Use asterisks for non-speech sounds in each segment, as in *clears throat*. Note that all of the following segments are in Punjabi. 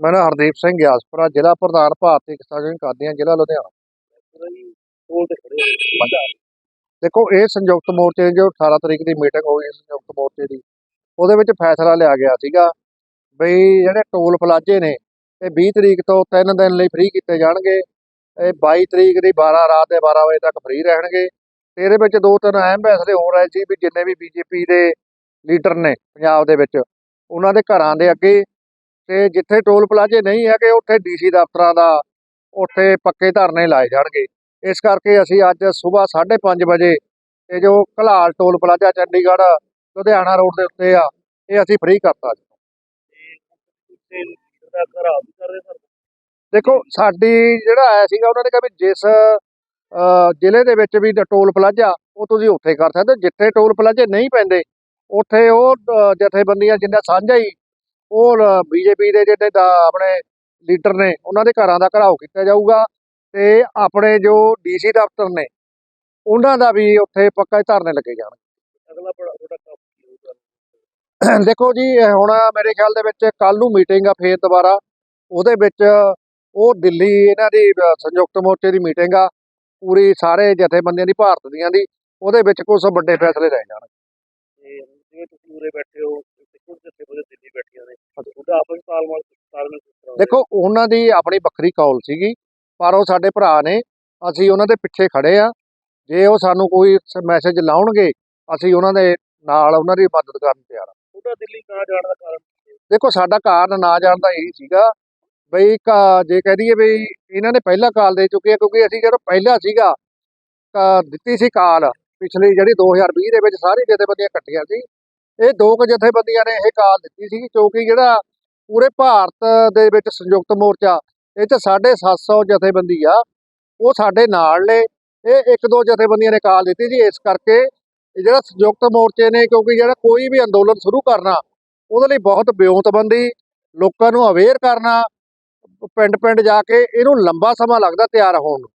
ਮੈਂ ਨਾ ਹਰਦੀਪ ਸਿੰਘ ਗਿਆਸਪੁਰਾ, ਜ਼ਿਲ੍ਹਾ ਪ੍ਰਧਾਨ ਭਾਰਤੀ ਕਿਸਾਨ ਯੂਨੀਅਨ ਕਾਦੀਆਂ, ਜ਼ਿਲ੍ਹਾ ਲੁਧਿਆਣਾ। ਦੇਖੋ, ਇਹ ਸੰਯੁਕਤ ਮੋਰਚੇ ਦੀ ਜੋ 18 ਤਰੀਕ ਦੀ ਮੀਟਿੰਗ ਹੋਈ, ਸੰਯੁਕਤ ਮੋਰਚੇ ਦੀ, ਉਹਦੇ ਵਿੱਚ ਫੈਸਲਾ ਲਿਆ ਗਿਆ ਸੀਗਾ ਬਈ ਜਿਹੜੇ ਟੋਲ ਪਲਾਜ਼ੇ ਨੇ, ਇਹ 20 ਤਰੀਕ ਤੋਂ 3 ਦਿਨ ਲਈ ਫ੍ਰੀ ਕੀਤੇ ਜਾਣਗੇ। ਇਹ 22 ਤਰੀਕ ਦੀ 12 ਰਾਤ ਦੇ 12 ਵਜੇ ਤੱਕ ਫ੍ਰੀ ਰਹਿਣਗੇ। ਤੇ ਇਹਦੇ ਵਿੱਚ ਦੋ ਤਿੰਨ ਅਹਿਮ ਫੈਸਲੇ ਹੋਰ ਆਏ ਸੀ ਵੀ ਜਿੰਨੇ ਵੀ ਬੀਜੇਪੀ ਦੇ ਲੀਡਰ ਨੇ ਪੰਜਾਬ ਦੇ ਵਿੱਚ, ਉਹਨਾਂ ਦੇ ਘਰਾਂ ਦੇ ਅੱਗੇ ਤੇ ਜਿੱਥੇ ਟੋਲ ਪਲਾਜ਼ੇ ਨਹੀਂ ਹੈਗੇ, ਉੱਥੇ ਡੀਸੀ ਦਫ਼ਤਰਾਂ ਦਾ, ਉੱਥੇ ਪੱਕੇ ਧਰਨੇ ਲਾਏ ਜਾਣਗੇ। ਇਸ ਕਰਕੇ ਅਸੀਂ ਅੱਜ ਸਵੇਰ 5:30 ਵਜੇ ਇਹ ਜੋ Kalal toll plaza Chandigarh, Ludhiana road ਦੇ ਉੱਤੇ ਆ, ਇਹ ਅਸੀਂ ਫ੍ਰੀ ਕਰਤਾ ਦੇਖੋ, ਸਾਡੀ ਜਿਹੜਾ ਆਇਆ ਸੀਗਾ, ਉਹਨਾਂ ਨੇ ਕਿਹਾ ਵੀ ਜਿਸ ਜ਼ਿਲ੍ਹੇ ਦੇ ਵਿੱਚ ਵੀ ਟੋਲ ਪਲਾਜ਼ਾ, ਉਹ ਤੁਸੀਂ ਉੱਥੇ ਕਰ ਸਕਦੇ ਜਿੱਥੇ ਟੋਲ ਪਲਾਜ਼ੇ ਨਹੀਂ ਪੈਂਦੇ, ਉੱਥੇ ਉਹ ਜਥੇਬੰਦੀਆਂ ਜਿੰਨਾ ਸਾਂਝਾ ਹੀ ਉਹ ਬੀਜੇਪੀ ਦੇ ਜਿਹੜੇ ਆਪਣੇ ਲੀਡਰ ਨੇ ਉਹਨਾਂ ਦੇ ਘਰਾਂ ਦਾ ਘਰਾਓ ਕੀਤਾ ਜਾਊਗਾ ਤੇ ਆਪਣੇ ਜੋ ਡੀਸੀ ਦਫ਼ਤਰ ਨੇ ਉਹਨਾਂ ਦਾ ਵੀ ਉੱਥੇ ਪੱਕਾ ਹੀ ਧਰਨੇ ਲੱਗੇ ਜਾਣ ਅਗਲਾ ਬੜਾ ਤੁਹਾਡਾ ਕੰਮ ਕੀ ਹੋਊਗਾ *clears throat* ਦੇਖੋ ਜੀ ਹੁਣ ਮੇਰੇ ਖਿਆਲ ਦੇ ਵਿੱਚ ਕੱਲ ਨੂੰ ਮੀਟਿੰਗ ਆ ਫੇਰ ਦੁਬਾਰਾ ਉਹਦੇ ਵਿੱਚ ਉਹ ਦਿੱਲੀ ਇਹਨਾਂ ਦੀ ਸੰਯੁਕਤ ਮੋਰਚੇ ਦੀ ਮੀਟਿੰਗ ਆ ਪੂਰੀ ਸਾਰੇ ਜਥੇਬੰਦੀਆਂ ਦੀ ਭਾਰਤ ਦੀਆਂ ਦੀ ਉਹਦੇ ਵਿੱਚ ਕੁਝ ਵੱਡੇ ਫੈਸਲੇ ਲੈ ਜਾਣ ਤੇ ਜਿਵੇਂ ਤੁਸੀਂ ਉਰੇ ਬੈਠੇ ਹੋ ਤੇ ਕੁਝ ਜਿੱਥੇ ਬਦੇ ਦਿੱਲੀ ਬੈਠੀਆਂ ਨੇ। ਉਹਦਾ ਆਪਸ ਵਿੱਚ ਤਾਲਮਾਲ ਤਾਲਮੇਲ ਕਿਸ ਤਰ੍ਹਾਂ ਦੇਖੋ ਉਹਨਾਂ ਦੀ ਆਪਣੀ ਵੱਖਰੀ ਕੌਲ ਸੀਗੀ ਪਰ ਉਹ ਸਾਡੇ ਭਰਾ ਨੇ ਅਸੀਂ ਉਹਨਾਂ ਦੇ ਪਿੱਛੇ ਖੜੇ ਆ। ਜੇ ਉਹ ਸਾਨੂੰ ਕੋਈ ਮੈਸੇਜ ਲਾਉਣਗੇ ਅਸੀਂ ਉਹਨਾਂ ਦੇ ਨਾਲ ਉਹਨਾਂ ਦੀ ਮਦਦ ਕਰਨ ਤਿਆਰ ਆ। ਉਹਦਾ ਦਿੱਲੀ ਨਾ ਜਾਣ ਦਾ ਕਾਰਨ? ਦੇਖੋ ਸਾਡਾ ਕਾਰਨ ਨਾ ਜਾਣ ਦਾ ਇਹੀ ਸੀਗਾ ਬਈ ਕਾ- ਜੇ ਕਹਿ ਦਈਏ ਵੀ ਇਹਨਾਂ ਨੇ ਪਹਿਲਾਂ ਕਾਲ ਦੇ ਚੁੱਕੇ ਆ ਕਿਉਂਕਿ ਅਸੀਂ ਜਦੋਂ ਪਹਿਲਾਂ ਸੀਗਾ ਦਿੱਤੀ ਸੀ ਕਾਲ ਪਿਛਲੀ ਜਿਹੜੀ 2020 ਦੇ ਵਿੱਚ ਸਾਰੀ ਜਥੇਬੰਦੀਆਂ ਇਕੱਠੀਆਂ ਸੀ। ਇਹ ਦੋ ਕੁ ਜਥੇਬੰਦੀਆਂ ਨੇ ਇਹ ਕਾਲ ਦਿੱਤੀ ਸੀ ਕਿਉਂਕਿ ਜਿਹੜਾ ਪੂਰੇ ਭਾਰਤ ਦੇ ਵਿੱਚ ਸੰਯੁਕਤ ਮੋਰਚਾ, ਇਹ 'ਚ 750 ਜਥੇਬੰਦੀ ਆ, ਉਹ ਸਾਡੇ ਨਾਲ ਨੇ। ਇਹ ਇੱਕ ਦੋ ਜਥੇਬੰਦੀਆਂ ਨੇ ਕਾਲ ਦਿੱਤੀ ਸੀ ਇਸ ਕਰਕੇ ਜਿਹੜਾ ਸੰਯੁਕਤ ਮੋਰਚੇ ਨੇ, ਕਿਉਂਕਿ ਜਿਹੜਾ ਕੋਈ ਵੀ ਅੰਦੋਲਨ ਸ਼ੁਰੂ ਕਰਨਾ, ਉਹਦੇ ਲਈ ਬਹੁਤ ਬਿਉਂਤਬੰਦੀ, ਲੋਕਾਂ ਨੂੰ ਅਵੇਅਰ ਕਰਨਾ ਪਿੰਡ ਪਿੰਡ ਜਾ ਕੇ ਇਹਨੂੰ ਲੰਬਾ ਸਮਾਂ ਲੱਗਦਾ ਤਿਆਰ ਹੋਣ ਨੂੰ।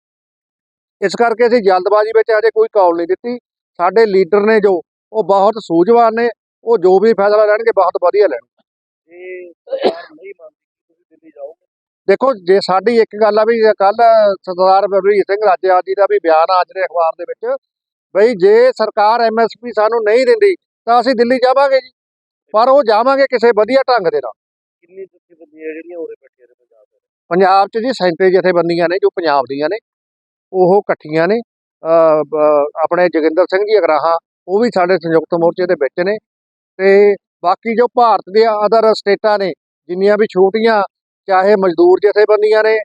ਇਸ ਕਰਕੇ ਅਸੀਂ ਜਲਦਬਾਜ਼ੀ ਵਿੱਚ ਅਜੇ ਕੋਈ ਕਾਲ ਨਹੀਂ ਦਿੱਤੀ। ਸਾਡੇ ਲੀਡਰ ਨੇ ਜੋ, ਉਹ ਬਹੁਤ ਸੂਝਵਾਨ ਨੇ। ਉਹ ਜੋ ਵੀ ਫੈਸਲਾ ਲੈਣਗੇ ਬਹੁਤ ਵਧੀਆ ਲੈਣ ਜੇ ਸਰਕਾਰ ਨਹੀਂ ਮੰਨਦੀ ਕਿ ਤੁਸੀਂ ਦਿੱਲੀ ਜਾਓਗੇ। ਦੇਖੋ ਜੇ ਸਾਡੀ ਇੱਕ ਗੱਲ ਆ ਵੀ ਕੱਲ ਸਰਦਾਰ ਬਲਵੀਰ ਸਿੰਘ ਰਾਜੇਵਾਲ ਜੀ ਦਾ ਵੀ ਬਿਆਨ ਆ ਦੇ ਅਖਬਾਰ ਦੇ ਵਿੱਚ ਬਈ ਜੇ ਸਰਕਾਰ ਐਮਐਸਪੀ ਸਾਨੂੰ ਨਹੀਂ ਦਿੰਦੀ ਤਾਂ ਅਸੀਂ ਦਿੱਲੀ ਜਾਵਾਂਗੇ ਜੀ। ਪਰ ਉਹ ਜਾਵਾਂਗੇ ਕਿਸੇ ਵਧੀਆ ਢੰਗ ਦੇ ਨਾਲ। ਕਿੰਨੀ ਜਥੇਬੰਦੀਆਂ ਜਿਹੜੀਆਂ ਉਰੇ ਬੈਠੀਆਂ ਨੇ ਪੰਜਾਬ ਦੇ ਪੰਜਾਬ 'ਚ ਜੀ ਸੈਂਤੇ ਜਥੇਬੰਦੀਆਂ ਨੇ ਜੋ ਪੰਜਾਬ ਦੀਆਂ ਨੇ ਉਹ ਇਕੱਠੀਆਂ ਨੇ। ਆਪਣੇ ਜੋਗਿੰਦਰ ਸਿੰਘ ਜੀ ਅਗਰਾਹਾਂ ਉਹ ਵੀ ਸਾਡੇ ਸੰਯੁਕਤ ਮੋਰਚੇ ਦੇ ਵਿੱਚ ਨੇ। ਤੇ ਬਾਕੀ ਜੋ ਭਾਰਤ ਦੇ ਅਦਰ ਸਟੇਟਾਂ ਨੇ ਜਿੰਨੀਆਂ ਵੀ ਛੋਟੀਆਂ ਚਾਹੇ ਮਜ਼ਦੂਰ ਜਥੇਬੰਦੀਆਂ ਨੇ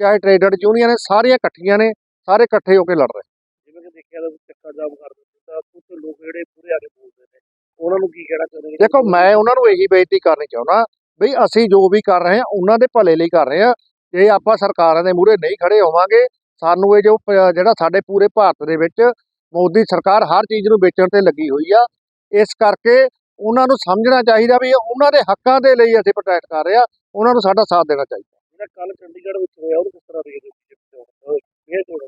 ਚਾਹੇ ਟ੍ਰੇਡਰ ਯੂਨੀਅਨ ਨੇ ਸਾਰੀਆਂ ਇਕੱਠੀਆਂ ਨੇ ਸਾਰੇ ਇਕੱਠੇ ਹੋ ਕੇ ਲੜ ਰਹੇ। ਜਿਵੇਂ ਕਿ ਦੇਖਿਆ ਤਾਂ ਚੱਕਾ ਜਾਮ ਕਰ ਦਿੰਦੇ ਤਾਂ ਕੁਝ ਲੋਕ ਜਿਹੜੇ ਪੂਰੇ ਆ ਕੇ ਬੋਲਦੇ ਨੇ। ਉਹਨਾਂ ਨੂੰ ਕੀ ਕਹਿਣਾ ਚਾਹੁੰਦੇ ਨੇ? ਦੇਖੋ ਮੈਂ ਉਹਨਾਂ ਨੂੰ ਇਹੀ ਬੇਨਤੀ ਕਰਨੀ ਚਾਹੁੰਦਾ ਵੀ ਅਸੀਂ ਜੋ ਵੀ ਕਰ ਰਹੇ ਹਾਂ ਉਹਨਾਂ ਦੇ ਭਲੇ ਲਈ ਕਰ ਰਹੇ ਹਾਂ। ਜੇ ਆਪਾਂ ਸਰਕਾਰਾਂ ਦੇ ਮੂਹਰੇ ਨਹੀਂ ਖੜੇ ਹੋਵਾਂਗੇ ਸਾਨੂੰ ਇਹ ਜੋ ਜਿਹੜਾ ਸਾਡੇ ਪੂਰੇ ਭਾਰਤ ਦੇ ਵਿੱਚ ਮੋਦੀ ਸਰਕਾਰ ਹਰ ਚੀਜ਼ ਨੂੰ ਵੇਚਣ ਤੇ ਲੱਗੀ ਹੋਈ ਆ ਇਸ ਕਰਕੇ ਉਹਨਾਂ ਨੂੰ ਸਮਝਣਾ ਚਾਹੀਦਾ ਵੀ ਉਹਨਾਂ ਦੇ ਹੱਕਾਂ ਦੇ ਲਈ ਅਸੀਂ ਪ੍ਰੋਟੈਸਟ ਕਰ ਰਹੇ ਆ ਉਹਨਾਂ ਨੂੰ ਸਾਡਾ ਸਾਥ ਦੇਣਾ ਚਾਹੀਦਾ। ਜਿਹੜਾ ਕੱਲ ਚੰਡੀਗੜ੍ਹ ਵਿੱਚ ਹੋਇਆ ਉਹਨੂੰ ਕਿਸ ਤਰ੍ਹਾਂ ਦੇਖਦੇ ਹੋ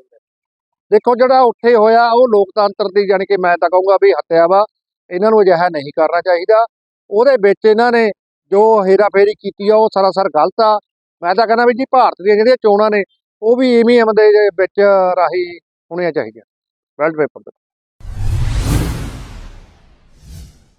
ਦੇਖੋ ਜਿਹੜਾ ਉੱਥੇ ਹੋਇਆ ਉਹ ਲੋਕਤੰਤਰ ਦੀ ਜਾਣੀ ਕਿ ਮੈਂ ਤਾਂ ਕਹੂੰਗਾ ਵੀ ਹੱਤਿਆ ਵਾ ਇਹਨਾਂ ਨੂੰ ਅਜਿਹਾ ਨਹੀਂ ਕਰਨਾ ਚਾਹੀਦਾ। ਉਹਦੇ ਵਿੱਚ ਇਹਨਾਂ ਨੇ ਜੋ ਹੇਰਾਫੇਰੀ ਕੀਤੀ ਆ ਉਹ ਸਰਾਸਰ ਗਲਤ ਆ। ਮੈਂ ਤਾਂ ਕਹਿੰਦਾ ਵੀ ਜੀ ਭਾਰਤ ਦੀਆਂ ਜਿਹੜੀਆਂ ਚੋਣਾਂ ਨੇ ਉਹ ਵੀ ਈਵੀਐਮ ਦੇ ਵਿੱਚ ਰਾਹੀਂ ਹੋਣੀਆਂ ਚਾਹੀਦੀਆਂ। Ballot paper